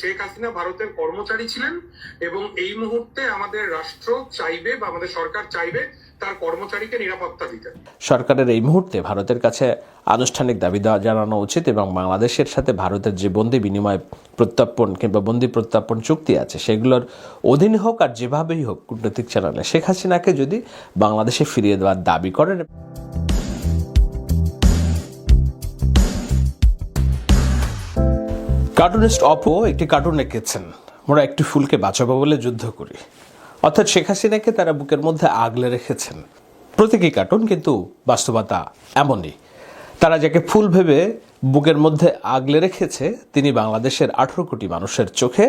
শেখ হাসিনা ভারতের কর্মচারী ছিলেন এবং এই মুহূর্তে আমাদের রাষ্ট্র চাইবে বা আমাদের সরকার চাইবে তার কর্মচারীকে নিরাপত্তা দিতে। সরকারের এই মুহূর্তে ভারতের কাছে আনুষ্ঠানিক দাবি জানানো উচিত এবং বাংলাদেশের সাথে ভারতের যে বন্দি বিনিময় প্রত্যার্পণ কিংবা বন্দি প্রত্যার্পণ চুক্তি আছে, সেগুলোর অধীনে হোক আর যেভাবেই হোক কূটনৈতিক চ্যানেলে শেখ হাসিনাকে যদি বাংলাদেশে ফিরিয়ে দেওয়ার দাবি করেন। কার্টুনিস্ট অপো একটি কার্টুন এঁকেছেন। মোরা একটি ফুলকে বাঁচাবো বলে যুদ্ধ করি। অর্থাৎ শেখ হাসিনাকে তারা বুকের মধ্যে আগলে রেখেছেন। প্রতীকী কার্টুন কিন্তু বাস্তবতা এমনই। তারা যাকে ফুল ভেবে বুকের মধ্যে আগলে রেখেছে, তিনি বাংলাদেশের আঠেরো কোটি মানুষের চোখে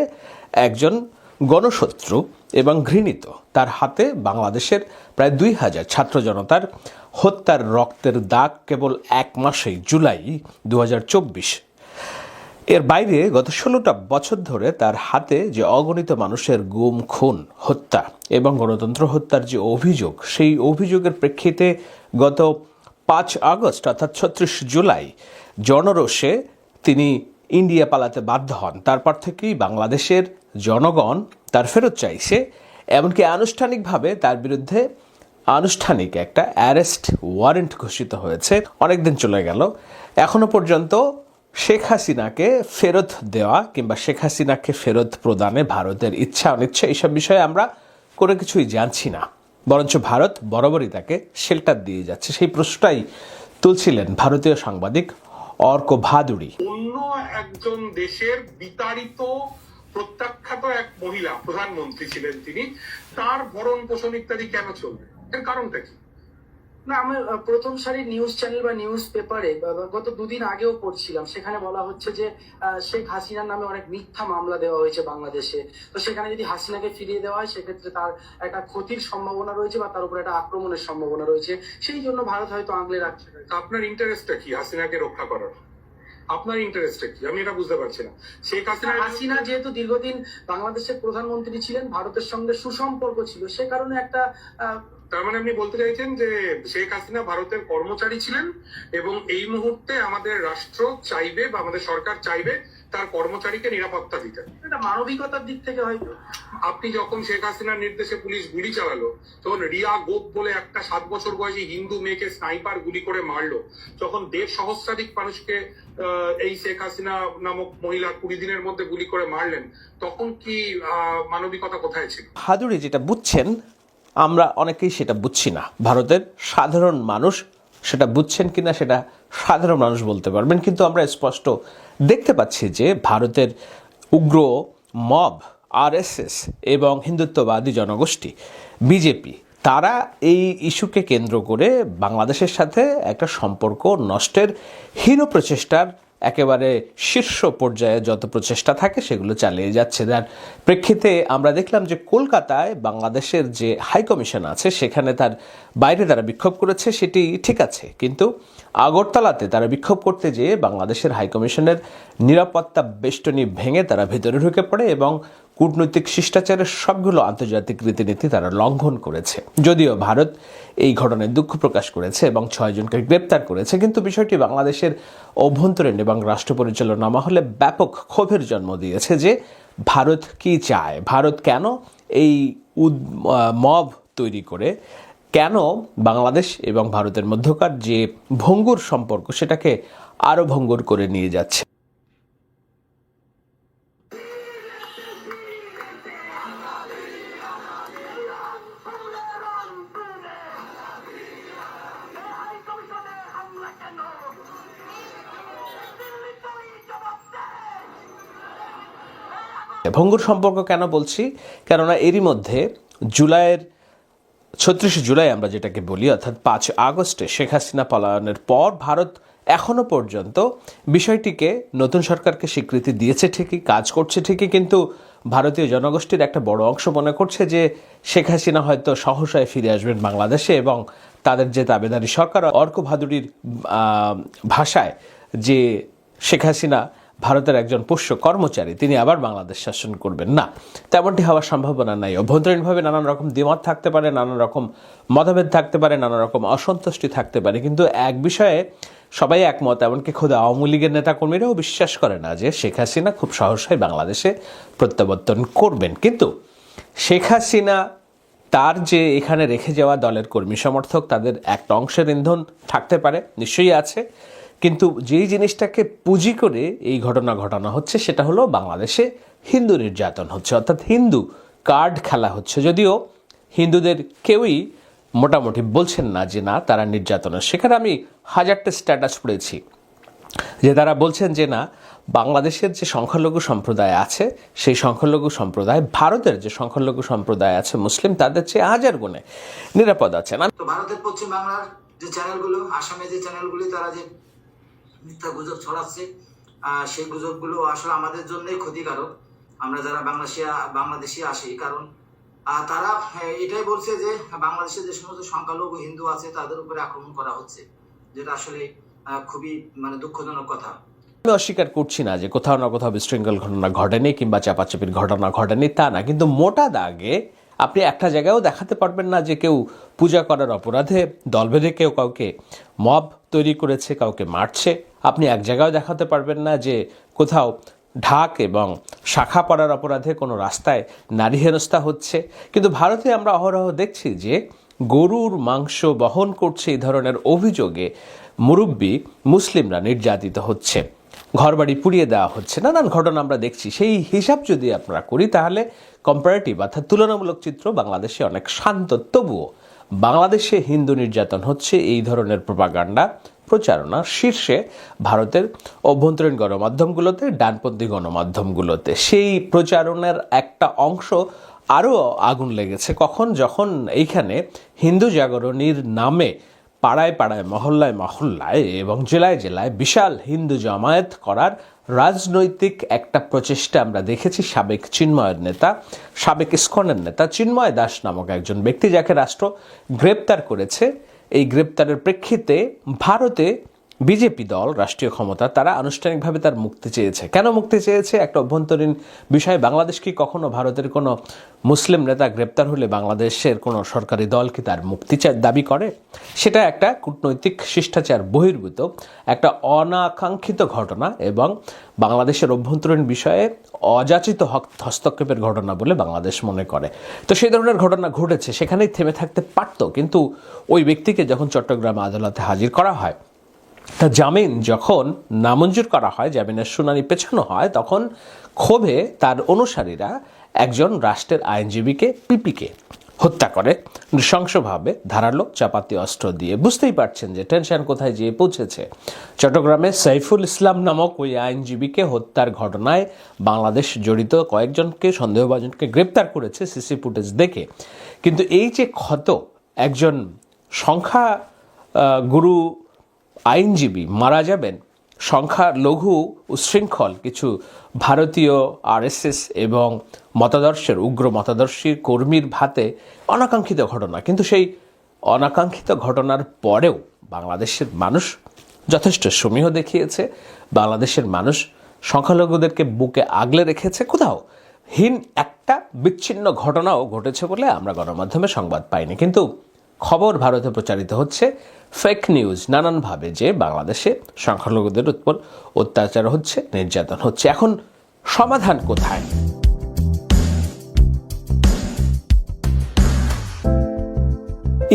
একজন গণশত্রু এবং ঘৃণিত। তার হাতে বাংলাদেশের প্রায় দুই হাজার ছাত্র জনতার হত্যার রক্তের দাগ কেবল এক মাসেই জুলাই দু হাজার চব্বিশ এর বাইরে গত ষোলোটা বছর ধরে তার হাতে যে অগণিত মানুষের গুম, খুন, হত্যা এবং গণতন্ত্র হত্যার যে অভিযোগ, সেই অভিযোগের প্রেক্ষিতে গত পাঁচ আগস্ট, অর্থাৎ ছত্রিশ জুলাই, জনরোষে তিনি ইন্ডিয়া পালাতে বাধ্য হন। তারপর থেকেই বাংলাদেশের জনগণ তার ফেরত চাইছে, এমনকি আনুষ্ঠানিকভাবে তার বিরুদ্ধে আনুষ্ঠানিক একটা অ্যারেস্ট ওয়ারেন্ট ঘোষিত হয়েছে। অনেকদিন চলে গেল। এখনও পর্যন্ত শেখ হাসিনাকে ফেরত দেওয়া কিংবা শেখ হাসিনাকে ফেরত প্রদানে ভারতের ইচ্ছা অনিচ্ছা এইসব বিষয়ে আমরা কোনো কিছুই জানছি না। বরঞ্চ ভারত বরাবরই তাকে শেল্টার দিয়ে যাচ্ছে। সেই প্রশ্নটাই তুলছিলেন ভারতীয় সাংবাদিক অর্ক ভাদুড়ি অন্য একজন দেশের বিতাড়িত, প্রত্যাখ্যাত এক মহিলা, প্রধানমন্ত্রী ছিলেন তিনি, তার ভরণ পোষণ ইত্যাদি কেন চলবে? এর কারণটা কি? না আমি প্রথম সারির নিউজ চ্যানেল বা নিউজ পেপারে গত দুদিন আগেও পড়ছিলাম। সেখানে বলা হচ্ছে যে শেখ হাসিনার নামে অনেক মিথ্যা মামলা দেওয়া হয়েছে বাংলাদেশে। তো সেখানে যদি হাসিনাকে ফিরিয়ে দেওয়া হয়, সেক্ষেত্রে তার একটা ক্ষতির সম্ভাবনা রয়েছে বা তার উপর একটা আক্রমণের সম্ভাবনা রয়েছে। সেই জন্য ভারত হয়তো আঙলে রাখছে আপনার ইন্টারেস্টটা কি, হাসিনাকে রক্ষা করার? আপনার ইন্টারেস্টটা কি? আমি এটা বুঝতে পারছি না। শেখ হাসিনা হাসিনা যেহেতু দীর্ঘদিন বাংলাদেশের প্রধানমন্ত্রী ছিলেন ভারতের সঙ্গে সুসম্পর্ক ছিল সে কারণে একটা আহ, তার মানে আপনি বলতে চাইছেন যে শেখ হাসিনা ভারতের কর্মচারী ছিলেন এবং এই মুহূর্তে আমাদের রাষ্ট্র চাইবে বা আমাদের সরকার চাইবে তার কর্মচারীকে নিরাপত্তা দিতে। একটা মানবিকতার দিক থেকে হয়তো। আপনি যখন শেখ হাসিনার নির্দেশে পুলিশ গুলি চালালো তখন রিয়া গোপ বলে একটা সাত বছর বয়সী হিন্দু মেয়েকে স্নাইপার গুলি করে মারলো। যখন দেড় সহস্রাধিক মানুষকে এই শেখ হাসিনা নামক মহিলা কুড়ি দিনের মধ্যে গুলি করে মারলেন তখন কি আহ, মানবিকতা কোথায় ছিল? ভাদুড়ি যেটা বুঝছেন আমরা অনেকেই সেটা বুঝছি না। ভারতের সাধারণ মানুষ সেটা বুঝছেন কিনা সেটা সাধারণ মানুষ বলতে পারবেন কিন্তু আমরা স্পষ্ট দেখতে পাচ্ছি যে ভারতের উগ্র মব, আরএসএস এবং হিন্দুত্ববাদী জনগোষ্ঠী, বিজেপি, তারা এই ইস্যুকে কেন্দ্র করে বাংলাদেশের সাথে একটা সম্পর্ক নষ্টের হীন প্রচেষ্টার একেবারে শীর্ষ পর্যায়ে যত প্রচেষ্টা থাকে সেগুলো চালিয়ে যাচ্ছে। যার প্রেক্ষিতে আমরা দেখলাম যে কলকাতায় বাংলাদেশের যে হাই কমিশন আছে, সেখানে তার বাইরে তারা বিক্ষোভ করেছে, সেটি ঠিক আছে। কিন্তু আগরতলাতে তারা বিক্ষোভ করতে যেয়ে বাংলাদেশের হাইকমিশনের নিরাপত্তা বেষ্টনী ভেঙে তারা ভেতরে ঢুকে পড়ে এবং কূটনৈতিক শিষ্টাচারের সবগুলো আন্তর্জাতিক রীতিনীতি তারা লঙ্ঘন করেছে। যদিও ভারত এই ঘটনায় দুঃখ প্রকাশ করেছে এবং ছয়জনকে গ্রেপ্তার করেছে, কিন্তু বিষয়টি বাংলাদেশের অভ্যন্তরীণ এবং রাষ্ট্র পরিচালনা মহলে ব্যাপক ক্ষোভের জন্ম দিয়েছে যে ভারত কি চায়? ভারত কেন এই উদ- মব তৈরি করে? কেন বাংলাদেশ এবং ভারতের মধ্যকার যে ভঙ্গুর সম্পর্ক সেটাকে আরও ভঙ্গুর করে নিয়ে যাচ্ছে? ভঙ্গুর সম্পর্ক কেন বলছি? কেননা এরই মধ্যে জুলাইয়ের, ছত্রিশে জুলাই আমরা যেটাকে বলি, অর্থাৎ পাঁচ আগস্টে শেখ হাসিনা পলায়নের পর ভারত এখনও পর্যন্ত বিষয়টিকে নতুন সরকারকে স্বীকৃতি দিয়েছে ঠিকই, কাজ করছে ঠিকই, কিন্তু ভারতীয় জনগোষ্ঠীর একটা বড় অংশ মনে করছে যে শেখ হাসিনা হয়তো সহসায় ফিরে আসবেন বাংলাদেশে এবং তাদের যে দাবেদারি সরকার, অর্ক ভাদুড়ির ভাষায় যে শেখ হাসিনা ভারতের একজন পোষ্য কর্মচারী, তিনি আবার বাংলাদেশ শাসন করবেন। না, তেমনটি হওয়ার সম্ভাবনা নাই। অভ্যন্তরীণভাবে নানান রকম দ্বিমত থাকতে পারে, নানান রকম মতভেদ থাকতে পারে নানা রকম অসন্তুষ্টি থাকতে পারে। কিন্তু এক বিষয়ে সবাই একমত, এমনকি খোদ আওয়ামী লীগের নেতাকর্মীরাও বিশ্বাস করে না যে শেখ হাসিনা খুব সহসাই বাংলাদেশে প্রত্যাবর্তন করবেন। কিন্তু শেখ হাসিনা তার যে এখানে রেখে যাওয়া দলের কর্মী সমর্থক, তাদের একটা অংশের ইন্ধন থাকতে পারে, নিশ্চয়ই আছে। কিন্তু যেই জিনিসটাকে পুঁজি করে এই ঘটনা ঘটানো হচ্ছে, সেটা হলো বাংলাদেশে হিন্দু নির্যাতন হচ্ছে। অর্থাৎ হিন্দু কার্ড খেলা হচ্ছে। যদিও হিন্দুদের কেউই মোটামুটি বলছেন না যে না, তারা নির্যাতনের সেখানে আমি হাজারটা স্ট্যাটাস পড়েছি যে তারা বলছেন যে না, বাংলাদেশের যে সংখ্যালঘু সম্প্রদায় আছে, সেই সংখ্যালঘু সম্প্রদায়, ভারতের যে সংখ্যালঘু সম্প্রদায় আছে, মুসলিম, তাদের চেয়ে হাজার গুণে নিরাপদ আছে না ভারতের পশ্চিম বাংলার যে চ্যানেলগুলো আসামে যে চ্যানেলগুলি তারা যে মিথ্যা গুজব ছড়াচ্ছে সেই গুজবগুলো আসলে আমাদের জন্যই ক্ষতিকারক। আমরা যারা বাংলাদেশি বাংলাদেশি আসি কারণ তারা এটাই বলছে যে বাংলাদেশে যে সমস্ত সংখ্যালঘু হিন্দু আছে, তাদের উপরে আক্রমণ করা হচ্ছে, যেটা আসলে খুবই মানে দুঃখজনক কথা। আমি অস্বীকার করছি না যে কোথাও না কোথাও বিশৃঙ্খল ঘটনা ঘটেনি কিংবা চাপাচাপির ঘটনা ঘটেনি, তা না। কিন্তু মোটা দাগে আপনি একটা জায়গায়ও দেখাতে পারবেন না যে কেউ পূজা করার অপরাধে দল বেঁধে কেউ কাউকে মব তৈরি করেছে, কাউকে মারছে। আপনি এক জায়গায়ও দেখাতে পারবেন না যে কোথাও ঢাক এবং শাখা পড়ার অপরাধে কোনো রাস্তায় নারী হেনস্থা হচ্ছে। কিন্তু ভারতে আমরা অহরহ দেখছি যে গরুর মাংস বহন করছে এই ধরনের অভিযোগে মুরব্বী মুসলিমরা নির্যাতিত হচ্ছে। ঘরবাড়ি পুড়িয়ে দেওয়া হচ্ছে। নানান ঘটনা আমরা দেখছি। সেই হিসাব যদি আমরা করি, তাহলে কম্পারেটিভ অর্থাৎ তুলনামূলক চিত্র বাংলাদেশে অনেক শান্ত। তবুও বাংলাদেশে হিন্দু নির্যাতন হচ্ছে, এই ধরনের প্রপাগান্ডা প্রচারণা শীর্ষে ভারতের অভ্যন্তরীণ গণমাধ্যমগুলোতে, ডানপন্থী গণমাধ্যমগুলোতে। সেই প্রচারণার একটা অংশ আরও আগুন লেগেছে। কখন? যখন এইখানে হিন্দু জাগরণীর নামে পাড়ায় পাড়ায়, মহল্লায় মহল্লায় এবং জেলায় জেলায় বিশাল হিন্দু জামায়াত করার রাজনৈতিক একটা প্রচেষ্টা আমরা দেখেছি সাবেক চিন্ময়ের নেতা, সাবেক ইস্কনের নেতা চিন্ময় দাস নামক একজন ব্যক্তি যাকে রাষ্ট্র গ্রেপ্তার করেছে। এই গ্রেপ্তারের প্রেক্ষিতে ভারতে বিজেপি দল, রাষ্ট্রীয় ক্ষমতা, তারা আনুষ্ঠানিকভাবে তার মুক্তি চেয়েছে। কেন মুক্তি চেয়েছে? একটা অভ্যন্তরীণ বিষয়। বাংলাদেশ কি কখনো ভারতের কোনো মুসলিম নেতা গ্রেপ্তার হলে বাংলাদেশের কোনো সরকারি দল কি তার মুক্তি দাবি করে? সেটা একটা কূটনৈতিক শিষ্টাচার বহির্ভূত, একটা অনাকাঙ্ক্ষিত ঘটনা এবং বাংলাদেশের অভ্যন্তরীণ বিষয়ে অযাচিত হক- হস্তক্ষেপের ঘটনা বলে বাংলাদেশ মনে করে। তো সেই ধরনের ঘটনা ঘটেছে, সেখানেই থেমে থাকতে পারত। কিন্তু ওই ব্যক্তিকে যখন চট্টগ্রাম আদালতে হাজির করা হয় তা জামিন যখন নামঞ্জুর করা হয়, জামিনের শুনানি পেছানো হয়, তখন ক্ষোভে তার অনুসারীরা একজন রাষ্ট্রের আইনজীবীকে, পিপিকে হত্যা করে। নৃশংসভাবে ধারালো চাপাতি অস্ত্র দিয়ে। বুঝতেই পারছেন যে টেনশন কোথায় যেয়ে পৌঁছেছে। চট্টগ্রামে সাইফুল ইসলাম নামক ওই আইনজীবীকে হত্যার ঘটনায় বাংলাদেশ জড়িত কয়েকজনকে, সন্দেহভাজনকে গ্রেপ্তার করেছে সিসি ফুটেজ দেখে। কিন্তু এই যে ক্ষত, একজন সংখ্যা গুরু আইনজীবী মারা যাবেন। সংখ্যা লঘু উশৃঙ্খল কিছু ভারতীয় আরএসএস এবং মতাদর্শের, উগ্র মতাদর্শী কর্মীর ভাতে অনাকাঙ্ক্ষিত ঘটনা। কিন্তু সেই অনাকাঙ্ক্ষিত ঘটনার পরেও বাংলাদেশের মানুষ যথেষ্ট সমীহ দেখিয়েছে। বাংলাদেশের মানুষ সংখ্যালঘুদেরকে বুকে আগলে রেখেছে। কোথাও হীন একটা বিচ্ছিন্ন ঘটনাও ঘটেছে বলে আমরা গণমাধ্যমে সংবাদ পাইনি। কিন্তু খবর ভারতে প্রচারিত হচ্ছে ফেক নিউজ নানানভাবে যে বাংলাদেশে সংখ্যালঘুদের উপর অত্যাচার হচ্ছে, নির্যাতন হচ্ছে। এখন সমাধান কোথায়?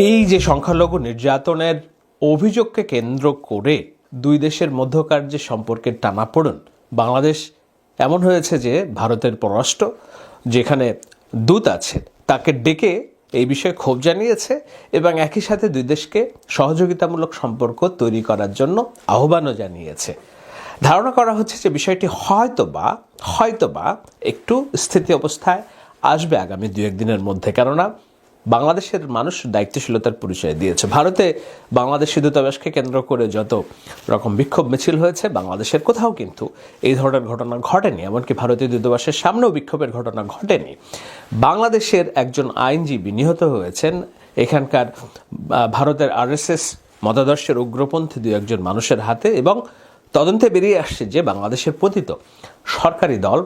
এই যে সংখ্যালঘু নির্যাতনের অভিযোগকে কেন্দ্র করে দুই দেশের মধ্যকার যে সম্পর্কের টানাপোড়েন, বাংলাদেশ এমন হয়েছে যে ভারতের পররাষ্ট্র যেখানে দূত আছে, তাকে ডেকে এই বিষয়ে ক্ষোভ জানিয়েছে এবং একই সাথে দুই দেশকে সহযোগিতামূলক সম্পর্ক তৈরি করার জন্য আহ্বানও জানিয়েছে। ধারণা করা হচ্ছে যে বিষয়টি হয়তো বা হয়তো বা একটু স্থিতি অবস্থায় আসবে আগামী দু একদিনের মধ্যে। কেননা বাংলাদেশের মানুষ দায়িত্বশীলতার পরিচয় দিয়েছে। ভারতে বাংলাদেশি দূতাবাসকে কেন্দ্র করে যত রকম বিক্ষোভ মিছিল হয়েছে, বাংলাদেশের কোথাও কিন্তু এই ধরনের ঘটনা ঘটেনি। এমনকি ভারতীয় দূতাবাসের সামনেও বিক্ষোভের ঘটনা ঘটেনি। বাংলাদেশের একজন আইনজীবী নিহত হয়েছেন। এখানকার ভারতের আরএসএস মতাদর্শের উগ্রপন্থী দু একজন মানুষের হাতে এবং তদন্তে বেরিয়ে আসছে যে বাংলাদেশের পতিত সরকারি দল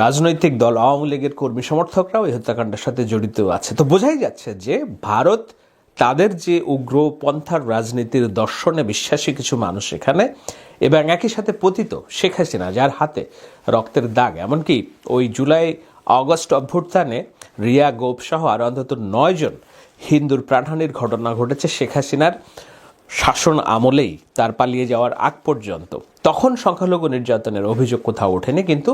রাজনৈতিক দল, আওয়ামী লীগের কর্মী সমর্থকরাও এই হত্যাকাণ্ডের সাথে জড়িত আছে। তো বোঝাই যাচ্ছে যে ভারত তাদের যে উগ্র পন্থার রাজনীতির দর্শনে বিশ্বাসী কিছু মানুষ এখানে এবং একই সাথে পতিত শেখ হাসিনা, যার হাতে রক্তের দাগ। এমনকি ওই জুলাই, আগস্ট অভ্যুত্থানে রিয়া গোপ সহ আরও অন্তত নয়জন হিন্দুর প্রাণহানির ঘটনা ঘটেছে শেখ হাসিনার শাসন আমলেই, তার পালিয়ে যাওয়ার আগ পর্যন্ত। তখন সংখ্যালঘু নির্যাতনের অভিযোগ কোথাও ওঠেনি, কিন্তু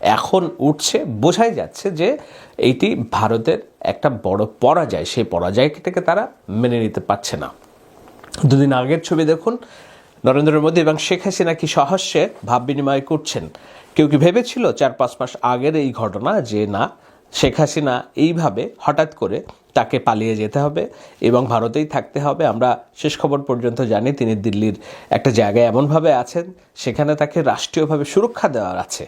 এখন উঠছে, বোঝাই যাচ্ছে যে এইটি ভারতের একটা বড় পরাজয়। সেই পরাজয়টাকে তারা মেনে নিতে পারছে না। দুদিন আগের ছবি দেখুন, নরেন্দ্র মোদী এবং শেখ হাসিনা কি সহস্যে ভাব বিনিময় করছেন? কেউ কি ভেবেছিল চার পাঁচ মাস আগের এই ঘটনা যে না শেখ হাসিনা এইভাবে হঠাৎ করে তাকে পালিয়ে যেতে হবে এবং ভারতেই থাকতে হবে। আমরা শেষ খবর পর্যন্ত জানি তিনি দিল্লির একটা জায়গায় এমনভাবে আছেন, সেখানে তাকে রাষ্ট্রীয়ভাবে সুরক্ষা দেওয়ার আছে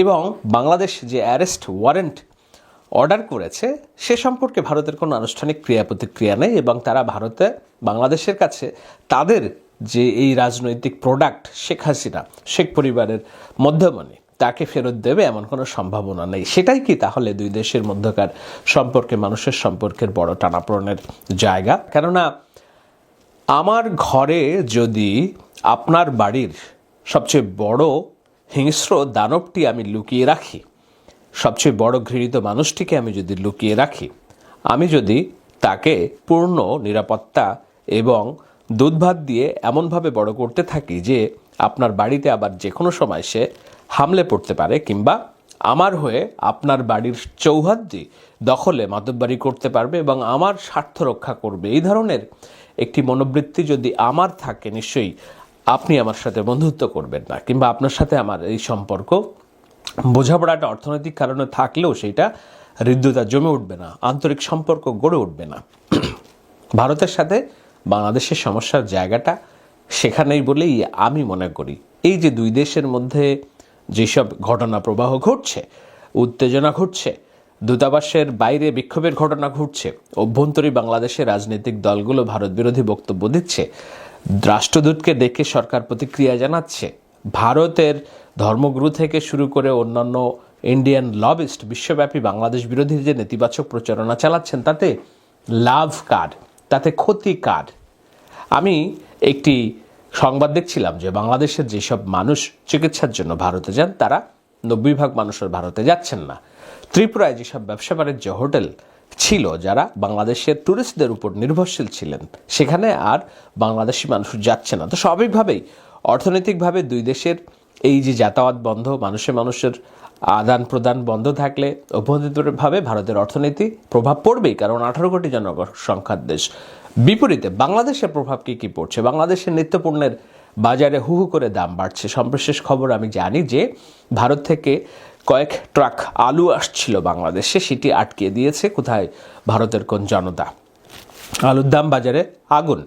এবং বাংলাদেশ যে অ্যারেস্ট ওয়ারেন্ট অর্ডার করেছে, সে সম্পর্কে ভারতের কোনো আনুষ্ঠানিক ক্রিয়া প্রতিক্রিয়া নেই এবং তারা ভারতে, বাংলাদেশের কাছে তাদের যে এই রাজনৈতিক প্রোডাক্ট শেখ হাসিনা, শেখ পরিবারের মধ্যমণি তাকে ফেরত দেবে এমন কোনো সম্ভাবনা নেই। সেটাই কি তাহলে দুই দেশের মধ্যকার সম্পর্কে, মানুষের সম্পর্কের বড় টানাপোড়েনের জায়গা? কেননা আমার ঘরে যদি আপনার বাড়ির সবচেয়ে বড় হিংস্র দানবটি আমি লুকিয়ে রাখি, সবচেয়ে বড় ঘৃণিত মানুষটিকে আমি যদি লুকিয়ে রাখি, আমি যদি তাকে পূর্ণ নিরাপত্তা এবং দুধ ভাত দিয়ে এমনভাবে বড় করতে থাকি যে আপনার বাড়িতে আবার যে কোনো সময় সে হামলে পড়তে পারে কিংবা আমার হয়ে আপনার বাড়ির চৌহাদ্দি দখলে মাতব্বারি করতে পারবে এবং আমার স্বার্থ রক্ষা করবে। এই ধরনের একটি মনোবৃত্তি যদি আমার থাকে, নিশ্চয়ই আপনি আমার সাথে বন্ধুত্ব করবেন না কিংবা আপনার সাথে আমার এই সম্পর্ক। বোঝাপড়াটা অর্থনৈতিক কারণে থাকলেও সেইটা হৃদ্যতা জমে উঠবে না, আন্তরিক সম্পর্ক গড়ে উঠবে না। ভারতের সাথে বাংলাদেশের সমস্যার জায়গাটা সেখানেই বলেই আমি মনে করি। এই যে দুই দেশের মধ্যে যেসব ঘটনা প্রবাহ ঘটছে, উত্তেজনা ঘটছে, দূতাবাসের বাইরে বিক্ষোভের ঘটনা ঘটছে অভ্যন্তরীণ বাংলাদেশের রাজনৈতিক দলগুলো ভারত বিরোধী বক্তব্য দিচ্ছে, রাষ্ট্রদূতকে ডেকে সরকার প্রতিক্রিয়া জানাচ্ছে, ভারতের ধর্মগুরু থেকে শুরু করে অন্যান্য ইন্ডিয়ান লবিস্ট বিশ্বব্যাপী বাংলাদেশ বিরোধী যে নেতিবাচক প্রচারণা চালাচ্ছেন, তাতে লাভ কার? তাতে ক্ষতি কার? আমি একটি সংবাদ দেখছিলাম যে বাংলাদেশের যেসব মানুষ চিকিৎসার জন্য ভারতে যান, তারা নব্বই ভাগ মানুষের ভারতে যাচ্ছেন না। ত্রিপুরায় যেসব ব্যবসা বাণিজ্য হোটেল ছিল, যারা বাংলাদেশের ট্যুরিস্টদের উপর নির্ভরশীল ছিলেন, সেখানে আর বাংলাদেশি মানুষ যাচ্ছে না। তো স্বাভাবিকভাবেই অর্থনৈতিকভাবে দুই দেশের এই যে যাতায়াত বন্ধ, মানুষে মানুষের আদান প্রদান বন্ধ থাকলে অভ্যন্তরীণভাবে ভারতের অর্থনীতি প্রভাব পড়বেই, কারণ আঠারো কোটি জনসংখ্যার দেশ। বিপরীতে, বাংলাদেশের প্রভাব কি কি পড়ছে? বাংলাদেশের নিত্যপণ্যের বাজারে হু হু করে দাম বাড়ছে। সর্বশেষ খবর আমি জানি যে, ভারত থেকে কয়েক ট্রাক আলু আসছিল বাংলাদেশে, সেটি আটকে দিয়েছে। কোথায়? ভারতের কোন জনতা? আলুর দাম বাজারে আগুন।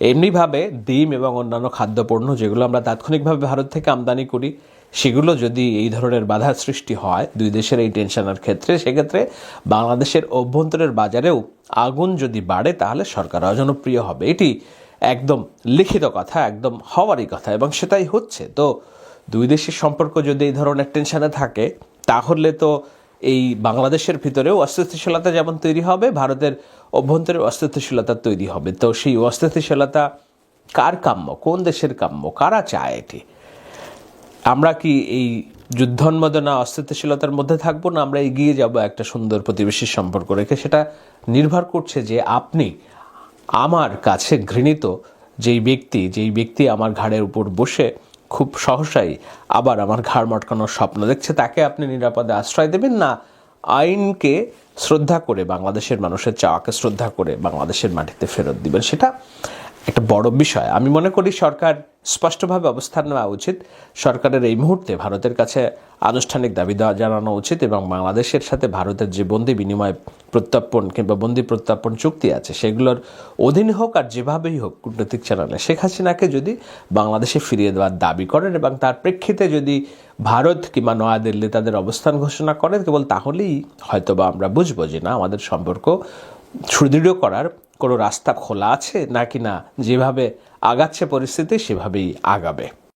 এমনিভাবে ডিম এবং অন্যান্য খাদ্যপণ্য যেগুলো আমরা তাৎক্ষণিকভাবে ভারত থেকে আমদানি করি, সেগুলো যদি এই ধরনের বাধার সৃষ্টি হয় দুই দেশের এই টেনশনের ক্ষেত্রে, সেক্ষেত্রে বাংলাদেশের অভ্যন্তরের বাজারেও আগুন যদি বাড়ে, তাহলে সরকার অজনপ্রিয় হবে। এটি একদম লিখিত কথা, একদম হওয়ারই কথা এবং সেটাই হচ্ছে। তো দুই দেশের সম্পর্ক যদি এই ধরনের টেনশনে থাকে, তাহলে তো এই বাংলাদেশের ভিতরেও অস্থিতিশীলতা যেমন তৈরি হবে, ভারতের অভ্যন্তরে অস্থিতিশীলতা তৈরি হবে। তো সেই অস্থিতিশীলতা কার কাম্য? কোন দেশের কাম্য? কারা চায় এটি? আমরা কি এই যুদ্ধোন্মাদনা, অস্থিতিশীলতার মধ্যে থাকব না আমরা এগিয়ে যাব একটা সুন্দর প্রতিবেশীর সম্পর্ক রেখে? সেটা নির্ভর করছে যে আপনি আমার কাছে ঘৃণিত যেই ব্যক্তি যেই ব্যক্তি আমার ঘাড়ের উপর বসে খুব সহসাই আবার আমার ঘাড় মটকানোর স্বপ্ন দেখছে। তাকে আপনি নিরাপদে আশ্রয় দেবেন না? আইনকে শ্রদ্ধা করে বাংলাদেশের মানুষের চাওয়াকে শ্রদ্ধা করে বাংলাদেশের মাটিতে ফেরত দিবেন। সেটা একটা বড় বিষয়। আমি মনে করি সরকার স্পষ্টভাবে অবস্থান নেওয়া উচিত। সরকারের এই মুহূর্তে ভারতের কাছে আনুষ্ঠানিক দাবি জানানো উচিত এবং বাংলাদেশের সাথে ভারতের যে বন্দি বিনিময় প্রত্যার্পণ কিংবা বন্দি প্রত্যার্পণ চুক্তি আছে, সেগুলোর অধীনে হোক আর যেভাবেই হোক কূটনৈতিক চ্যানেলে শেখ হাসিনাকে যদি বাংলাদেশে ফিরিয়ে দেওয়ার দাবি করেন এবং তার প্রেক্ষিতে যদি ভারত কিংবা নয়াদিল্লি তাদের অবস্থান ঘোষণা করেন, কেবল তাহলেই হয়তোবা আমরা বুঝব যে না, আমাদের সম্পর্ক সুদৃঢ় করার কোনো রাস্তা খোলা আছে নাকি না? যেভাবে আগাচ্ছে পরিস্থিতি সেভাবেই আগাবে।